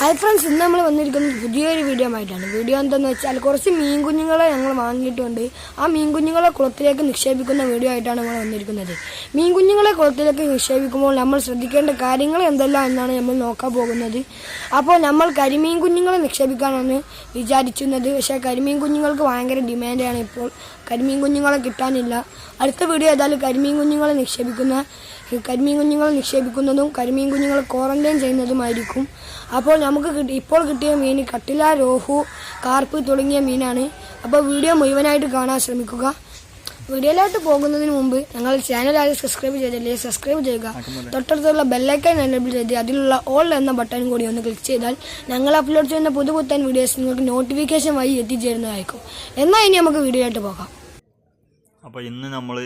Hi friends ഇന്ന് നമ്മൾ വന്നിരിക്കുന്നത് പുതിയൊരു വീഡിയോ ആയിട്ടാണ്. വീഡിയോ എന്തെന്ന് വെച്ചാൽ കുറച്ച് മീൻ കുഞ്ഞുങ്ങളെ ഞങ്ങൾ വാങ്ങിയിട്ടുണ്ട്. ആ മീൻ കുഞ്ഞുങ്ങളെ കുളത്തിലേക്ക് നിക്ഷേപിക്കുന്ന വീഡിയോ ആയിട്ടാണ് നമ്മൾ വന്നിരിക്കുന്നത്. മീൻ കുഞ്ഞുങ്ങളെ കുളത്തിലേക്ക് നിക്ഷേപിക്കുമ്പോൾ നമ്മൾ ശ്രദ്ധിക്കേണ്ട കാര്യങ്ങൾ എന്തെല്ലാം എന്നാണ് നമ്മൾ നോക്കാൻ പോകുന്നത്. അപ്പോൾ നമ്മൾ കരിമീൻ കുഞ്ഞുങ്ങളെ നിക്ഷേപിക്കാനാണ് വിചാരിക്കുന്നത് പക്ഷേ കരിമീൻ കുഞ്ഞുങ്ങൾക്ക് ഭയങ്കര ഡിമാൻഡാണ് ഇപ്പോൾ. കരിമീൻ കുഞ്ഞുങ്ങളെ കിട്ടാനില്ല. അടുത്ത വീഡിയോ ഏതായാലും കരിമീൻ കുഞ്ഞുങ്ങളെ നിക്ഷേപിക്കുന്ന കരിമീൻ കുഞ്ഞുങ്ങളെ നിക്ഷേപിക്കുന്നതും കരിമീൻ കുഞ്ഞുങ്ങളെ ക്വാറന്റൈൻ ചെയ്യുന്നതുമായിരിക്കും. അപ്പോൾ നമുക്ക് കിട്ടി ഇപ്പോൾ കിട്ടിയ മീൻ കട്ടില രോഹു കാർപ്പ് തുടങ്ങിയ മീനാണ്. അപ്പോൾ വീഡിയോ മുഴുവനായിട്ട് കാണാൻ ശ്രമിക്കുക. വീഡിയോയിലോട്ട് പോകുന്നതിന് മുമ്പ് ഞങ്ങൾ ചാനൽ ആദ്യം സബ്സ്ക്രൈബ് ചെയ്തില്ലേ? സബ്സ്ക്രൈബ് ചെയ്യുക. തൊട്ടടുത്തുള്ള ബെല്ലൈക്കൻ എനേബിൾ ചെയ്ത് അതിലുള്ള ഓൾ എന്ന ബട്ടൺ കൂടി ഒന്ന് ക്ലിക്ക് ചെയ്താൽ ഞങ്ങൾ അപ്ലോഡ് ചെയ്യുന്ന പുതു പുത്തൻ വീഡിയോസ് നിങ്ങൾക്ക് നോട്ടിഫിക്കേഷൻ വഴി എത്തിച്ചേരുന്നതായിരിക്കും. എന്നാൽ ഇനി നമുക്ക് വീഡിയോയിലോട്ട് പോകാം. അപ്പോൾ ഇന്ന് നമ്മൾ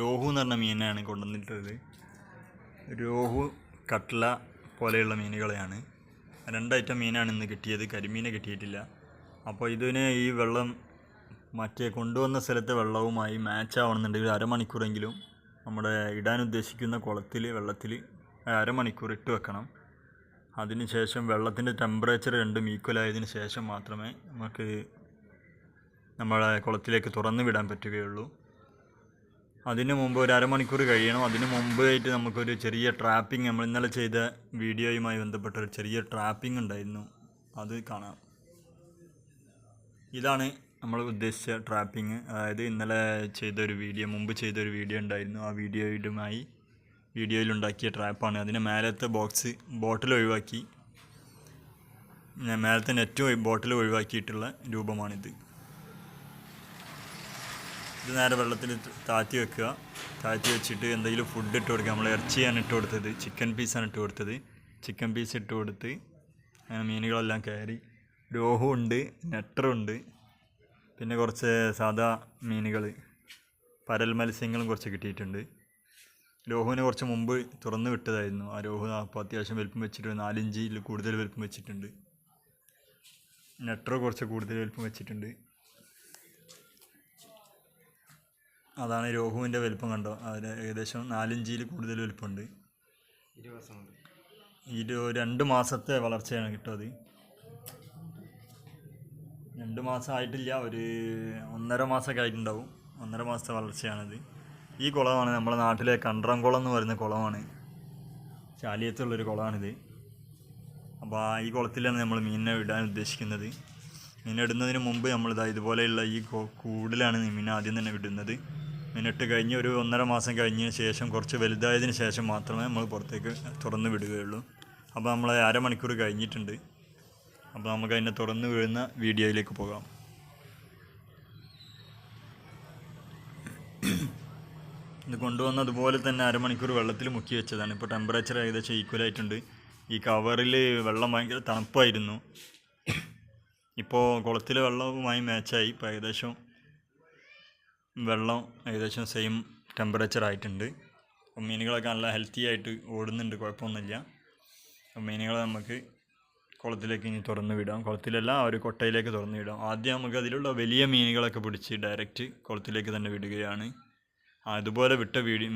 രോഹു എന്ന് പറഞ്ഞ മീനാണ് കൊണ്ടുവന്നിട്ടുള്ളത്. രോഹു കട്ട്ല പോലെയുള്ള മീനുകളെയാണ്. രണ്ട് ഐറ്റം മീനാണ് ഇന്ന് കിട്ടിയത്. കരിമീനെ കിട്ടിയിട്ടില്ല. അപ്പോൾ ഇതിന് ഈ വെള്ളം മറ്റേ കൊണ്ടുവന്ന സ്ഥലത്തെ വെള്ളവുമായി മാച്ച് ആവണമെന്നുണ്ടെങ്കിൽ അരമണിക്കൂറെങ്കിലും നമ്മുടെ ഇടാൻ ഉദ്ദേശിക്കുന്ന കുളത്തിൽ വെള്ളത്തിൽ അരമണിക്കൂർ ഇട്ട് വെക്കണം. അതിനുശേഷം വെള്ളത്തിന്റെ ടെമ്പറേച്ചർ രണ്ടും ഈക്വൽ ശേഷം മാത്രമേ നമുക്ക് നമ്മളെ കുളത്തിലേക്ക് തുറന്നു വിടാൻ പറ്റുകയുള്ളൂ. അതിന് മുമ്പ് ഒരു അരമണിക്കൂർ കഴിയണം. അതിന് മുമ്പായിട്ട് നമുക്കൊരു ചെറിയ ട്രാപ്പിംഗ് നമ്മൾ ഇന്നലെ ചെയ്ത വീഡിയോയുമായി ബന്ധപ്പെട്ട ഒരു ചെറിയ ട്രാപ്പിംഗ് ഉണ്ടായിരുന്നു. അത് കാണാം. ഇതാണ് നമ്മൾ ഉദ്ദേശിച്ച ട്രാപ്പിംഗ് അതായത് ഇന്നലെ ചെയ്ത ഒരു വീഡിയോ മുമ്പ് ചെയ്ത ഒരു വീഡിയോ ഉണ്ടായിരുന്നു. ആ വീഡിയോയുമായി വീഡിയോയിലുണ്ടാക്കിയ ട്രാപ്പാണ് അതിന് മേലത്തെ ബോക്സ് ബോട്ടിൽ ഒഴിവാക്കി മേലത്തെ നെറ്റ് ബോട്ടിൽ ഒഴിവാക്കിയിട്ടുള്ള രൂപമാണിത്. ഇത് നേരെ വെള്ളത്തിൽ താഴ്ത്തി വെക്കുക. താഴ്ത്തി വെച്ചിട്ട് എന്തെങ്കിലും ഫുഡ് ഇട്ട് കൊടുക്കുക. നമ്മൾ ഇറച്ചിയാണ് ഇട്ട് കൊടുത്തത്. ചിക്കൻ പീസാണ് ഇട്ട് കൊടുത്തത്. ചിക്കൻ പീസ് ഇട്ട് കൊടുത്ത് അങ്ങനെ മീനുകളെല്ലാം കയറി. രോഹു ഉണ്ട് നെട്ടറുണ്ട് പിന്നെ കുറച്ച് സാധാ മീനുകൾ പരൽ മത്സ്യങ്ങളും കുറച്ച് കിട്ടിയിട്ടുണ്ട്. രോഹുവിനെ കുറച്ച് മുമ്പ് തുറന്നു വിട്ടതായിരുന്നു. ആ രോഹു അപ്പോൾ അത്യാവശ്യം വലുപ്പം വെച്ചിട്ടുണ്ട്. നാലിഞ്ചിൽ കൂടുതൽ വലുപ്പം വെച്ചിട്ടുണ്ട്. നെട്ടർ കുറച്ച് കൂടുതൽ വലുപ്പം വെച്ചിട്ടുണ്ട്. അതാണ് രോഹുവിന്റെ വലുപ്പം കണ്ടോ? അതിന് ഏകദേശം നാലിഞ്ചിയിൽ കൂടുതൽ വലുപ്പമുണ്ട്. ഇരു രണ്ട് മാസത്തെ വളർച്ചയാണ് കിട്ടും അത് രണ്ട് മാസം ആയിട്ടില്ല ഒരു ഒന്നര മാസമൊക്കെ ആയിട്ടുണ്ടാവും. ഒന്നര മാസത്തെ വളർച്ചയാണത്. ഈ കുളമാണ് നമ്മുടെ നാട്ടിലെ കണ്ടറംകുളം എന്ന് പറയുന്ന കുളമാണ്. ചാലിയത്തുള്ളൊരു കുളമാണിത്. അപ്പോൾ ഈ കുളത്തിലാണ് നമ്മൾ മീനിനെ വിടാൻ ഉദ്ദേശിക്കുന്നത്. മീനിടുന്നതിന് മുമ്പ് നമ്മളിതാ ഇതുപോലെയുള്ള ഈ കൂടിലാണ് മീൻ ആദ്യം തന്നെ വിടുന്നത്. മീനിട്ട് കഴിഞ്ഞ് ഒരു ഒന്നര മാസം കഴിഞ്ഞതിന് ശേഷം കുറച്ച് വലുതായതിന് ശേഷം മാത്രമേ നമ്മൾ പുറത്തേക്ക് തുറന്ന് വിടുകയുള്ളൂ. അപ്പോൾ നമ്മൾ അരമണിക്കൂർ കഴിഞ്ഞിട്ടുണ്ട്. അപ്പോൾ നമുക്ക് അതിനെ തുറന്ന് വീഴുന്ന വീഡിയോയിലേക്ക് പോകാം. ഇത് കൊണ്ടുവന്ന അതുപോലെ തന്നെ അരമണിക്കൂർ വെള്ളത്തിൽ മുക്കി വെച്ചതാണ്. ഇപ്പോൾ ടെമ്പറേച്ചർ ഏകദേശം ഈക്വൽ ആയിട്ടുണ്ട്. ഈ കവറിൽ വെള്ളം ഭയങ്കര തണുപ്പായിരുന്നു. ഇപ്പോൾ കുളത്തിലെ വെള്ളവുമായി മാച്ചായി ഇപ്പോൾ ഏകദേശം വെള്ളം ഏകദേശം സെയിം ടെമ്പറേച്ചർ ആയിട്ടുണ്ട്. അപ്പം മീനുകളൊക്കെ നല്ല ഹെൽത്തി ആയിട്ട് ഓടുന്നുണ്ട് കുഴപ്പമൊന്നുമില്ല. അപ്പം മീനുകളെ നമുക്ക് കുളത്തിലേക്ക് ഇനി തുറന്ന് വിടാം. കുളത്തിലല്ല ഒരു കൊട്ടയിലേക്ക് തുറന്ന് വിടാം. ആദ്യം നമുക്ക് അതിലുള്ള വലിയ മീനുകളൊക്കെ പിടിച്ച് ഡയറക്റ്റ് കുളത്തിലേക്ക് തന്നെ വിടുകയാണ്. അതുപോലെ വിട്ട വീടി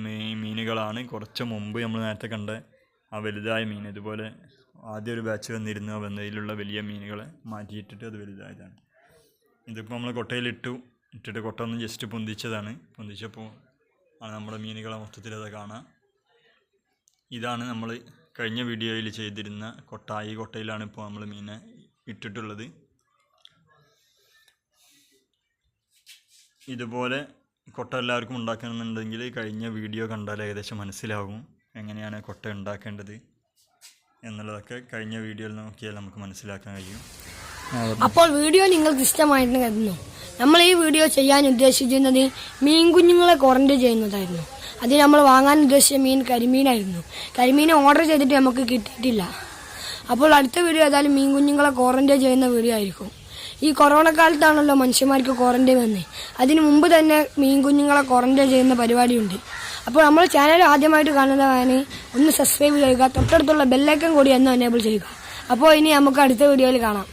മീനുകളാണ്. കുറച്ച് മുമ്പ് നമ്മൾ നേരത്തെ കണ്ട ആ വലുതായ മീൻ ഇതുപോലെ ആദ്യം ഒരു ബാച്ച് വന്നിരുന്നു ആ വന്നതിലുള്ള വലിയ മീനുകളെ മാറ്റിയിട്ടിട്ട് അത് വലുതായതാണ്. ഇതിപ്പോൾ നമ്മൾ കൊട്ടയിലിട്ടു. ഇട്ടിട്ട് കൊട്ട ഒന്ന് ജസ്റ്റ് പൊന്തിച്ചതാണ്. പൊന്തിച്ചപ്പോൾ ആണ് നമ്മുടെ മീനുകളെ മൊത്തത്തിൽ അത് കാണാം. ഇതാണ് നമ്മൾ കഴിഞ്ഞ വീഡിയോയിൽ ചെയ്തിരുന്ന കൊട്ട ഈ കൊട്ടയിലാണ് ഇപ്പോൾ നമ്മൾ മീനെ ഇട്ടിട്ടുള്ളത്. ഇതുപോലെ കൊട്ട എല്ലാവർക്കും ഉണ്ടാക്കണമെന്നുണ്ടെങ്കിൽ കഴിഞ്ഞ വീഡിയോ കണ്ടാൽ ഏകദേശം മനസ്സിലാകും എങ്ങനെയാണ് കൊട്ട ഉണ്ടാക്കേണ്ടത് എന്നുള്ളതൊക്കെ കഴിഞ്ഞ വീഡിയോയിൽ നോക്കിയാൽ നമുക്ക് മനസ്സിലാക്കാൻ കഴിയും. അപ്പോൾ വീഡിയോ നിങ്ങൾക്ക് ഇഷ്ടമായിട്ട് കരുതുന്നു. നമ്മൾ ഈ വീഡിയോ ചെയ്യാൻ ഉദ്ദേശിച്ചിരുന്നത് മീൻ കുഞ്ഞുങ്ങളെ ക്വാറന്റൈൻ ചെയ്യുന്നതായിരുന്നു. അത് നമ്മൾ വാങ്ങാൻ ഉദ്ദേശിച്ച മീൻ കരിമീനായിരുന്നു. കരിമീൻ ഓർഡർ ചെയ്തിട്ട് നമുക്ക് കിട്ടിയിട്ടില്ല. അപ്പോൾ അടുത്ത വീഡിയോ ഏതായാലും മീൻ കുഞ്ഞുങ്ങളെ ക്വാറന്റൈൻ ചെയ്യുന്ന വീഡിയോ ആയിരിക്കും. ഈ കൊറോണ കാലത്താണല്ലോ മനുഷ്യന്മാർക്ക് ക്വാറന്റൈൻ വന്നത് അതിന് മുമ്പ് തന്നെ മീൻ കുഞ്ഞുങ്ങളെ ക്വാറന്റൈൻ ചെയ്യുന്ന പരിപാടിയുണ്ട്. അപ്പോൾ നമ്മൾ ചാനൽ ആദ്യമായിട്ട് കാണുന്നതാണ് ഒന്ന് സബ്സ്ക്രൈബ് ചെയ്യുക തൊട്ടടുത്തുള്ള ബെല്ലൈക്കൻ കൂടി ഒന്ന് എനേബിൾ ചെയ്യുക. അപ്പോൾ ഇനി നമുക്ക് അടുത്ത വീഡിയോയിൽ കാണാം.